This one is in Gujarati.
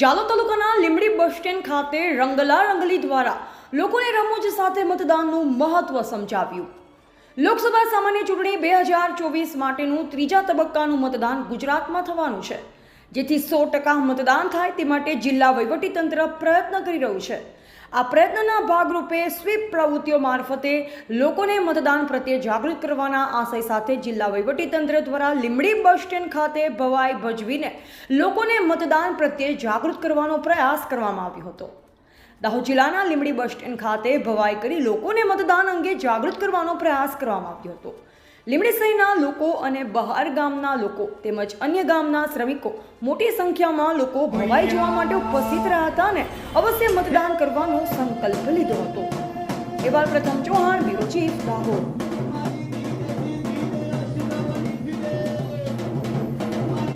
જાલો તાલુકાના લીમડી બસ સ્ટેન્ડ ખાતે રંગલા રંગલી દ્વારા લોકોને રમૂજ સાથે મતદાનનું મહત્વ સમજાવ્યું. લોકસભા સામાન્ય ચૂંટણી બે હજાર ચોવીસ માટેનું ત્રીજા તબક્કાનું મતદાન ગુજરાતમાં થવાનું છે. જેથી સો ટકા મતદાન થાય તે માટે જિલ્લા વહીવટીતંત્ર પ્રયત્ન કરી રહ્યું છે. આ પ્રયત્નના ભાગરૂપે સ્વીપ પ્રવૃત્તિઓ મારફતે લોકોને મતદાન પ્રત્યે જાગૃત કરવાના આશય સાથે જિલ્લા વહીવટીતંત્ર દ્વારા લીંબડી બસ સ્ટેન્ડ ખાતે ભવાઈ ભજવીને લોકોને મતદાન પ્રત્યે જાગૃત કરવાનો પ્રયાસ કરવામાં આવ્યો હતો. દાહોદ જિલ્લાના લીંબડી બસ સ્ટેન્ડ ખાતે ભવાઈ કરી લોકોને મતદાન અંગે જાગૃત કરવાનો પ્રયાસ કરવામાં આવ્યો હતો. લીંબડી શહેરના લોકો અને બહાર ગામના લોકો તેમજ અન્ય ગામના શ્રમિકો મોટી સંખ્યામાં લોકો ભવાઈ જોવા માટે ઉપસ્થિત રહ્યા હતા અને અવશ્ય મતદાન કરવાનો સંકલ્પ લીધો હતો. એવા પ્રથમ ચૌહાણ, બ્યુરો ચીફ દાહોદ